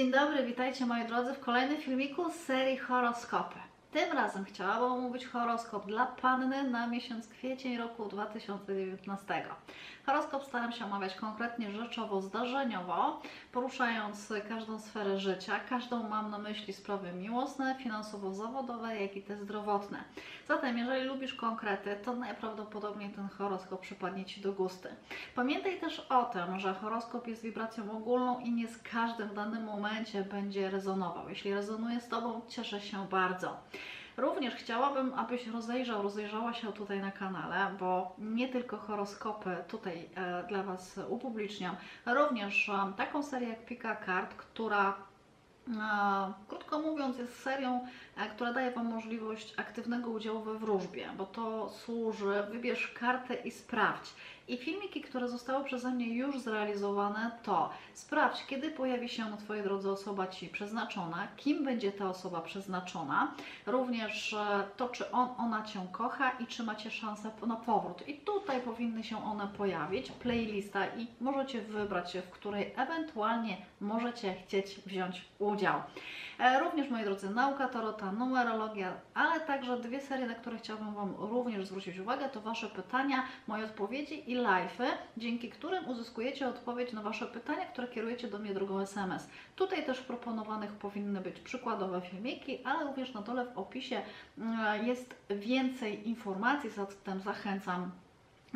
Dzień dobry, witajcie moi drodzy w kolejnym filmiku z serii horoskopy. Tym razem chciałabym omówić horoskop dla Panny na miesiąc kwiecień roku 2019. Horoskop staram się omawiać konkretnie rzeczowo, zdarzeniowo, poruszając każdą sferę życia. Każdą mam na myśli sprawy miłosne, finansowo-zawodowe, jak i te zdrowotne. Zatem, jeżeli lubisz konkrety, to najprawdopodobniej ten horoskop przypadnie Ci do gusty. Pamiętaj też o tym, że horoskop jest wibracją ogólną i nie z każdym w danym momencie będzie rezonował. Jeśli rezonuje z Tobą, cieszę się bardzo. Również chciałabym, abyś rozejrzał, rozejrzała się tutaj na kanale, bo nie tylko horoskopy tutaj e, dla Was upubliczniam, również taką serię jak Pika Kart, która e, krótko mówiąc jest serią, e, która daje Wam możliwość aktywnego udziału we wróżbie, bo to służy, wybierz kartę i sprawdź. I filmiki, które zostały przeze mnie już zrealizowane, to sprawdź, kiedy pojawi się na Twojej drodze osoba Ci przeznaczona, kim będzie ta osoba przeznaczona, również e, to, czy on, ona Cię kocha i czy macie szansę na powrót. I tutaj powinny się one pojawić, playlista i możecie wybrać, w której ewentualnie możecie chcieć wziąć udział. E, Również, moi drodzy, nauka tarota, numerologia, ale także dwie serie, na które chciałabym Wam również zwrócić uwagę, to Wasze pytania, moje odpowiedzi i live'y, dzięki którym uzyskujecie odpowiedź na Wasze pytania, które kierujecie do mnie drogą SMS. Tutaj też proponowanych powinny być przykładowe filmiki, ale również na dole w opisie mm, jest więcej informacji, zatem zachęcam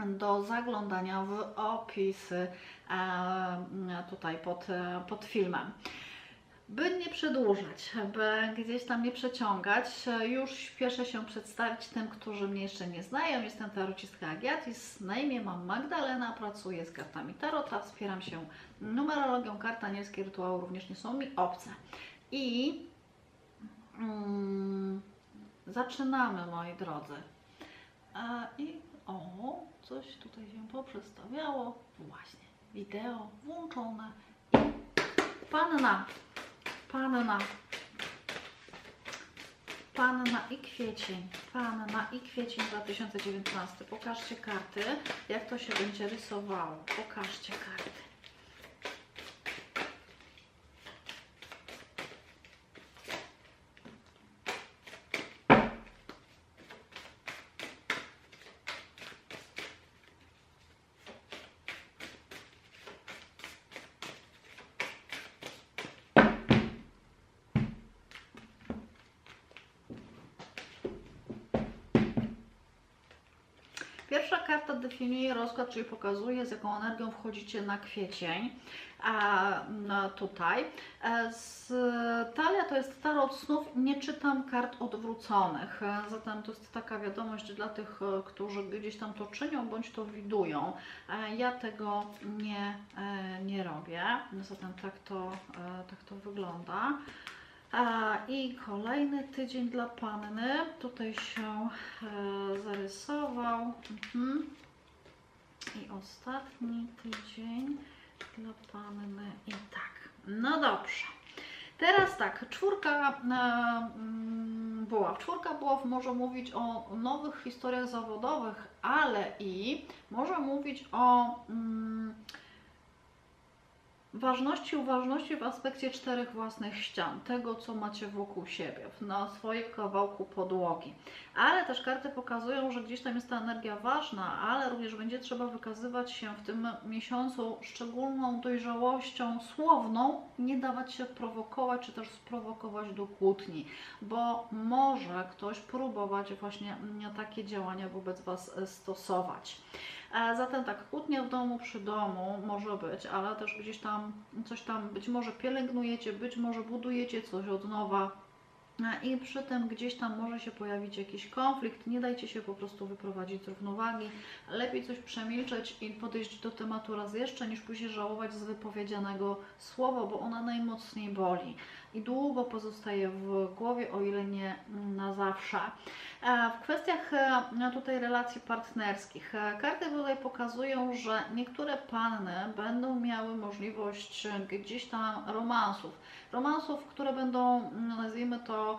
do zaglądania w opisy e, tutaj pod, e, pod filmem. By nie przedłużać, by gdzieś tam nie przeciągać, już śpieszę się przedstawić tym, którzy mnie jeszcze nie znają. Jestem tarocistka Agiatis, na imię mam Magdalena, pracuję z kartami tarota, wspieram się numerologią, kart anielskie rytuały również nie są mi obce. I mm, zaczynamy, moi drodzy. A, I o, coś tutaj się poprzestawiało. Właśnie, wideo włączone. I panna, panna, panna i kwiecień, panna i kwiecień 2019. Pokażcie karty, jak to się będzie rysowało. Pokażcie karty. Pierwsza karta definiuje rozkład, czyli pokazuje, z jaką energią wchodzicie na kwiecień. A tutaj. E, Z, talia to jest tarot snów, nie czytam kart odwróconych. E, Zatem to jest taka wiadomość dla tych, e, którzy gdzieś tam to czynią bądź to widują. Ja tego nie, nie robię. Zatem tak to, tak to wygląda. I kolejny tydzień dla panny. Tutaj się e, zarysował. Mhm. I ostatni tydzień dla panny. I tak. No dobrze. Teraz tak, czwórka e, mm, buław. Czwórka buław może mówić o nowych historiach zawodowych, ale i może mówić o mm, ważności, uważności w aspekcie czterech własnych ścian, tego co macie wokół siebie, na swoim kawałku podłogi. Ale też karty pokazują, że gdzieś tam jest ta energia ważna, ale również będzie trzeba wykazywać się w tym miesiącu szczególną dojrzałością słowną, nie dawać się prowokować, czy też sprowokować do kłótni, bo może ktoś próbować właśnie takie działania wobec Was stosować. Zatem tak, kłótnia w domu przy domu może być, ale też gdzieś tam coś tam być może pielęgnujecie, być może budujecie coś od nowa. I przy tym gdzieś tam może się pojawić jakiś konflikt. Nie dajcie się po prostu wyprowadzić z równowagi. Lepiej coś przemilczeć i podejść do tematu raz jeszcze, niż później żałować z wypowiedzianego słowa, bo ona najmocniej boli i długo pozostaje w głowie, o ile nie na zawsze. E, W kwestiach e, tutaj relacji partnerskich, e, karty tutaj pokazują, że niektóre panny będą miały możliwość gdzieś tam romansów. Romansów, które będą, no, nazwijmy to,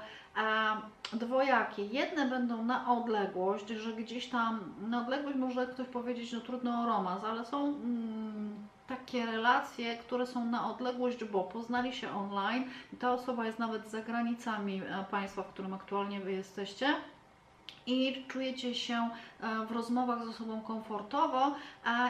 dwojakie. Jedne będą na odległość, że gdzieś tam, na odległość może ktoś powiedzieć, no trudno o romans, ale są mm, takie relacje, które są na odległość, bo poznali się online i ta osoba jest nawet za granicami e, państwa, w którym aktualnie Wy jesteście i czujecie się e, w rozmowach ze sobą komfortowo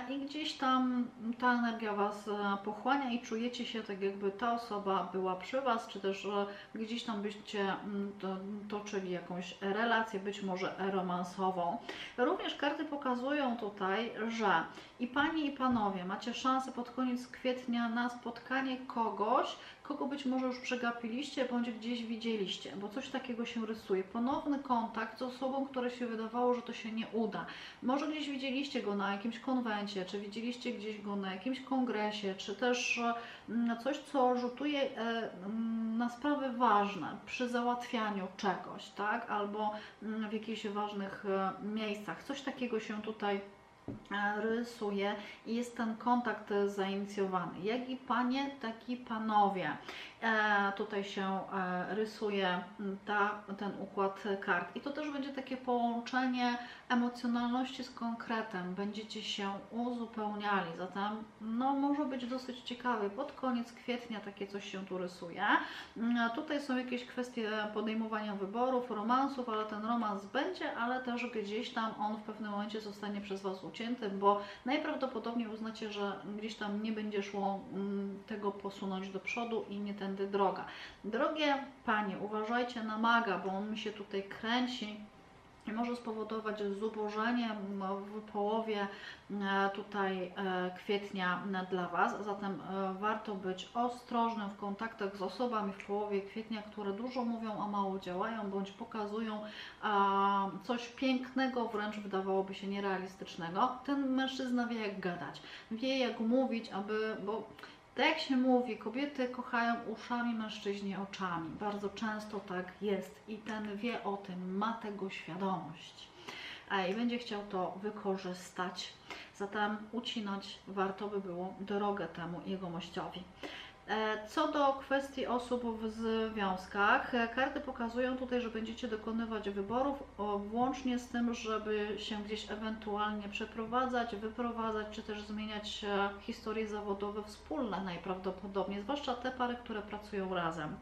i gdzieś tam ta energia Was e, pochłania i czujecie się tak jakby ta osoba była przy Was, czy też gdzieś tam byście mm, to- toczyli jakąś relację, być może romansową. Również karty pokazują tutaj, że i Panie i Panowie macie szansę pod koniec kwietnia na spotkanie kogoś, kogo być może już przegapiliście bądź gdzieś widzieliście, bo coś takiego się rysuje. Ponowny kontakt z osobą, które się wydawało, że to się nie uda. Może gdzieś widzieliście go na jakimś konwencie, czy widzieliście gdzieś go na jakimś kongresie, czy też e, na coś, co rzutuje e, mm, na sprawy ważne przy załatwianiu czegoś, tak? Albo mm, w jakichś ważnych e, miejscach. Coś takiego się tutaj rysuje i jest ten kontakt e, zainicjowany. Jak i panie, tak i panowie. E, tutaj się e, rysuje ta, ten układ kart. I to też będzie takie połączenie emocjonalności z konkretem. Będziecie się uzupełniali. Zatem no, może być dosyć ciekawy. Pod koniec kwietnia takie coś się tu rysuje. Mm, Tutaj są jakieś kwestie podejmowania wyborów, romansów, ale ten romans będzie, ale też gdzieś tam on w pewnym momencie zostanie przez Was ucięty, bo najprawdopodobniej uznacie, że gdzieś tam nie będzie szło mm, tego posunąć do przodu i nie tędy droga. Drogie Panie, uważajcie na maga, bo on mi się tutaj kręci i może spowodować zubożenie m, w połowie e, tutaj e, kwietnia dla Was. Zatem e, warto być ostrożnym w kontaktach z osobami w połowie kwietnia, które dużo mówią, a mało działają, bądź pokazują coś pięknego, wręcz wydawałoby się nierealistycznego. Ten mężczyzna wie jak gadać, wie jak mówić, aby, bo tak jak się mówi, kobiety kochają uszami, mężczyźni oczami. Bardzo często tak jest i ten wie o tym, ma tego świadomość. I będzie chciał to wykorzystać. Zatem ucinać warto by było drogę temu jegomościowi. E, Co do kwestii osób w związkach, e, karty pokazują tutaj, że będziecie dokonywać wyborów, włącznie z tym, żeby się gdzieś ewentualnie przeprowadzać, wyprowadzać, czy też zmieniać e, historie zawodowe wspólne najprawdopodobniej, zwłaszcza te pary, które pracują razem.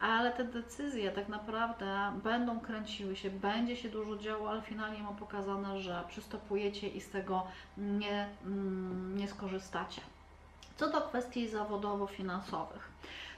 Ale te decyzje tak naprawdę będą kręciły się, będzie się dużo działo, ale finalnie mam pokazane, że przystopujecie i z tego nie, mm, nie skorzystacie. Co do kwestii zawodowo-finansowych.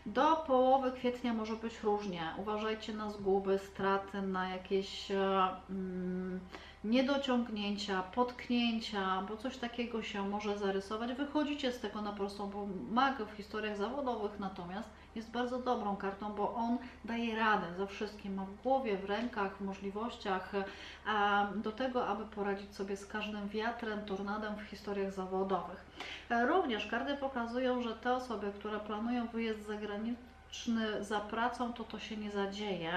Do połowy kwietnia może być różnie. Uważajcie na zguby, straty, na jakieś e, mm, niedociągnięcia, potknięcia, bo coś takiego się może zarysować. Wychodzicie z tego na prostą, bo mag w historiach zawodowych natomiast jest bardzo dobrą kartą, bo on daje radę ze wszystkim, ma w głowie, w rękach, w możliwościach do tego, aby poradzić sobie z każdym wiatrem, tornadem w historiach zawodowych. E, Również karty pokazują, że te osoby, które planują wyjazd zagraniczny za pracą, to to się nie zadzieje,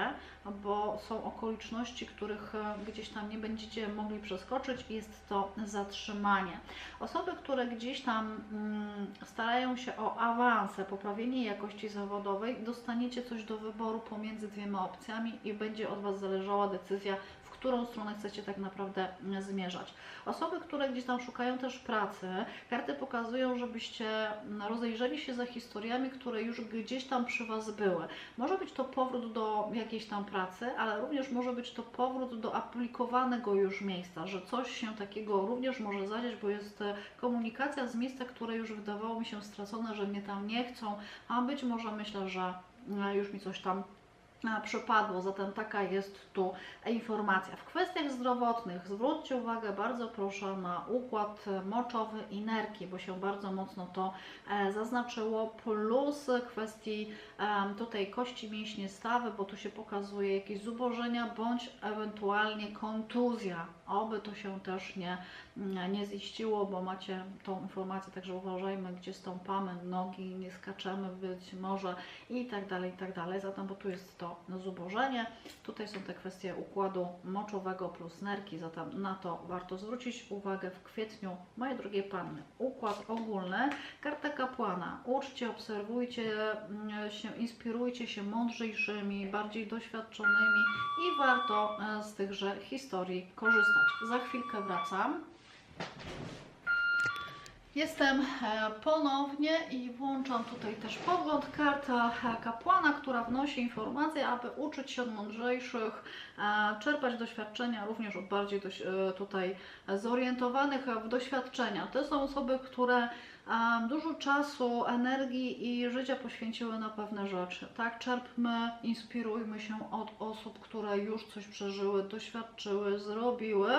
bo są okoliczności, których e, gdzieś tam nie będziecie mogli przeskoczyć i jest to zatrzymanie. Osoby, które gdzieś tam mm, starają się o awanse, poprawienie jakości zawodowej, dostaniecie coś do wyboru pomiędzy dwiema opcjami i będzie od Was zależała decyzja, którą stronę chcecie tak naprawdę mm, zmierzać. Osoby, które gdzieś tam szukają też pracy, karty pokazują, żebyście mm, rozejrzeli się za historiami, które już gdzieś tam przy Was były. Może być to powrót do jakiejś tam pracy, ale również może być to powrót do aplikowanego już miejsca, że coś się takiego również może zadziać, bo jest e, komunikacja z miejsca, które już wydawało mi się stracone, że mnie tam nie chcą, a być może myślę, że e, już mi coś tam e, przypadło, zatem taka jest tu informacja. W kwestiach zdrowotnych zwróćcie uwagę bardzo proszę na układ moczowy i nerki, bo się bardzo mocno to e, zaznaczyło, plus kwestii em, tutaj kości mięśnie stawy, bo tu się pokazuje jakieś zubożenia bądź ewentualnie kontuzja. Oby to się też nie, mm, nie ziściło, bo macie tą informację, także uważajmy, gdzie stąpamy, nogi, nie skaczemy być może i tak dalej, i tak dalej. Zatem, bo tu jest to zubożenie, tutaj są te kwestie układu moczowego plus nerki, zatem na to warto zwrócić uwagę w kwietniu. Moje drogie panny, układ ogólny, karta kapłana. Uczcie, obserwujcie mm, się, inspirujcie się mądrzejszymi, bardziej doświadczonymi i warto e, z tychże historii korzystać. Za chwilkę wracam. Jestem e, ponownie i włączam tutaj też pogląd karta e, kapłana, która wnosi informacje, aby uczyć się od mądrzejszych, e, czerpać doświadczenia również od bardziej tutaj zorientowanych w doświadczenia. To są osoby, które dużo czasu, energii i życia poświęciły na pewne rzeczy. Tak, czerpmy, inspirujmy się od osób, które już coś przeżyły, doświadczyły, zrobiły,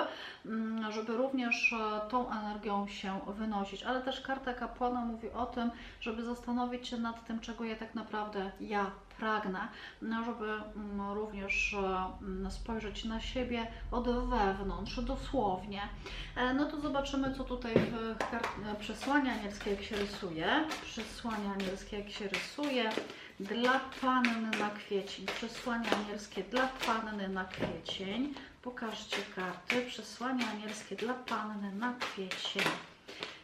mm, żeby również e, tą energią się wynosić. Ale też karta kapłana mówi o tym, żeby zastanowić się nad tym, czego ja tak naprawdę ja pragnę, no, żeby mm, również e, mm, spojrzeć na siebie od wewnątrz, dosłownie. E, No to zobaczymy, co tutaj w e, przesłania anielskie jak się rysuje. Przesłania anielskie jak się rysuje dla panny na kwiecień. Przesłania anielskie dla panny na kwiecień. Pokażcie karty. Przesłania anielskie dla panny na kwiecień.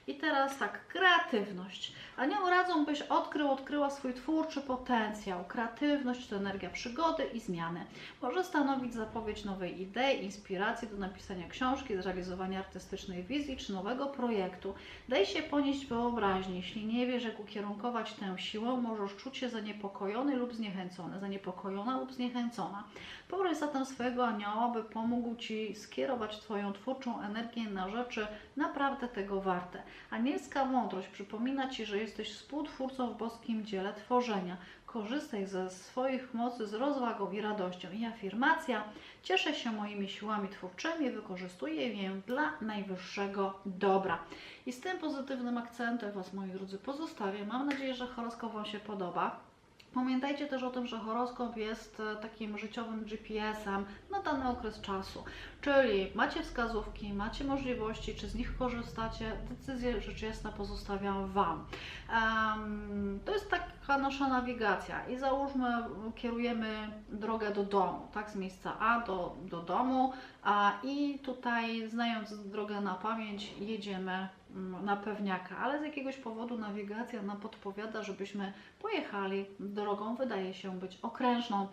I teraz tak, kreatywność. Anioł radzą, byś odkrył, odkryła swój twórczy potencjał. Kreatywność to energia przygody i zmiany. Może stanowić zapowiedź nowej idei, inspiracji do napisania książki, zrealizowania artystycznej wizji czy nowego projektu. Daj się ponieść wyobraźni. Jeśli nie wiesz, jak ukierunkować tę siłę, możesz czuć się zaniepokojony lub zniechęcony, zaniepokojona lub zniechęcona. Poproś zatem swojego anioła, by pomógł Ci skierować Twoją twórczą energię na rzeczy naprawdę tego warte. Anielska mądrość przypomina Ci, że jesteś współtwórcą w boskim dziele tworzenia. Korzystaj ze swoich mocy z rozwagą i radością. I afirmacja: Cieszę się moimi siłami twórczymi, wykorzystuję je dla najwyższego dobra. I z tym pozytywnym akcentem Was, moi drodzy, pozostawię. Mam nadzieję, że horoskop Wam się podoba. Pamiętajcie też o tym, że horoskop jest e, takim życiowym GPS-em na dany okres czasu. Czyli macie wskazówki, macie możliwości, czy z nich korzystacie, decyzje rzecz jasna pozostawiam Wam. Em, to jest taka nawigacja. I załóżmy, kierujemy drogę do domu, tak, z miejsca A do, do domu, a i tutaj znając drogę na pamięć jedziemy mm, na pewniaka, ale z jakiegoś powodu nawigacja nam podpowiada, żebyśmy pojechali drogą, wydaje się być okrężną.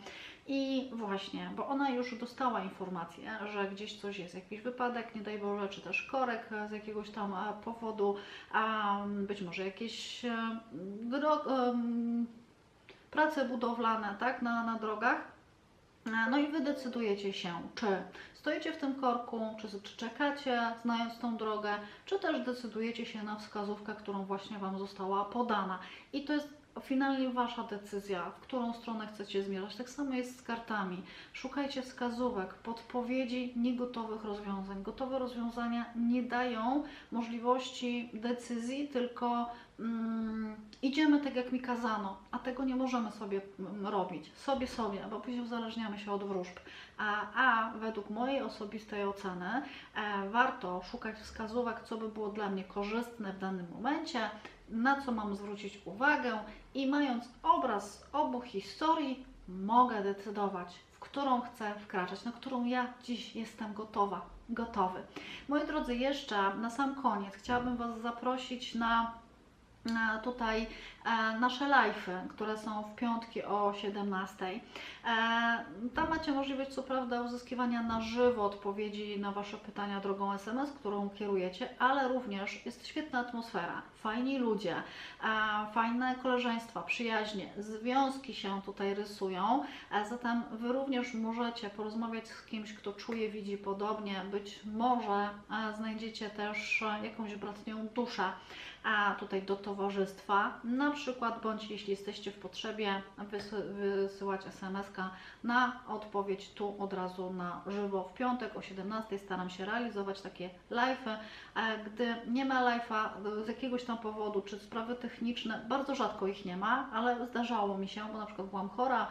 I właśnie, bo ona już dostała informację, że gdzieś coś jest, jakiś wypadek, nie daj Boże, czy też korek e, z jakiegoś tam e, powodu, a mm, być może jakieś e, dro- em, prace budowlane, tak, na, na drogach. E, No i Wy decydujecie się, czy stoicie w tym korku, czy, czy czekacie, znając tą drogę, czy też decydujecie się na wskazówkę, którą właśnie Wam została podana. I to jest finalnie Wasza decyzja, w którą stronę chcecie zmierzać. Tak samo jest z kartami. Szukajcie wskazówek, podpowiedzi, niegotowych rozwiązań. Gotowe rozwiązania nie dają możliwości decyzji, tylko mm, idziemy tak, jak mi kazano, a tego nie możemy sobie mm, robić. Sobie, sobie, bo później uzależniamy się od wróżb. A, a według mojej osobistej oceny e, warto szukać wskazówek, co by było dla mnie korzystne w danym momencie, na co mam zwrócić uwagę i mając obraz obu historii, mogę decydować, w którą chcę wkraczać, na którą ja dziś jestem gotowa, gotowy. Moi drodzy, jeszcze na sam koniec chciałabym Was zaprosić na tutaj e, nasze live'y, które są w piątki o 17. E, tam macie możliwość, co prawda, uzyskiwania na żywo odpowiedzi na Wasze pytania drogą SMS, którą kierujecie, ale również jest świetna atmosfera, fajni ludzie, e, fajne koleżeństwa, przyjaźnie, związki się tutaj rysują. E, zatem Wy również możecie porozmawiać z kimś, kto czuje, widzi podobnie. Być może e, znajdziecie też e, jakąś bratnią duszę a tutaj do towarzystwa, na przykład, bądź jeśli jesteście w potrzebie, wysy- wysyłać SMS-ka na odpowiedź tu od razu na żywo. W piątek o 17 staram się realizować takie live'y. E, Gdy nie ma live'a z jakiegoś tam powodu, czy sprawy techniczne, bardzo rzadko ich nie ma, ale zdarzało mi się, bo na przykład byłam chora,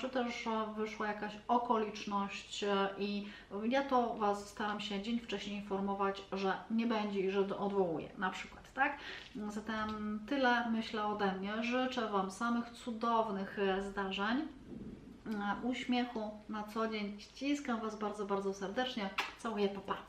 czy też wyszła jakaś okoliczność e, i ja to Was staram się dzień wcześniej informować, że nie będzie i że odwołuję na przykład tak? Zatem tyle myślę ode mnie. Życzę Wam samych cudownych e, zdarzeń, e, uśmiechu na co dzień. Ściskam Was bardzo, bardzo serdecznie. Całuję, papa. Pa.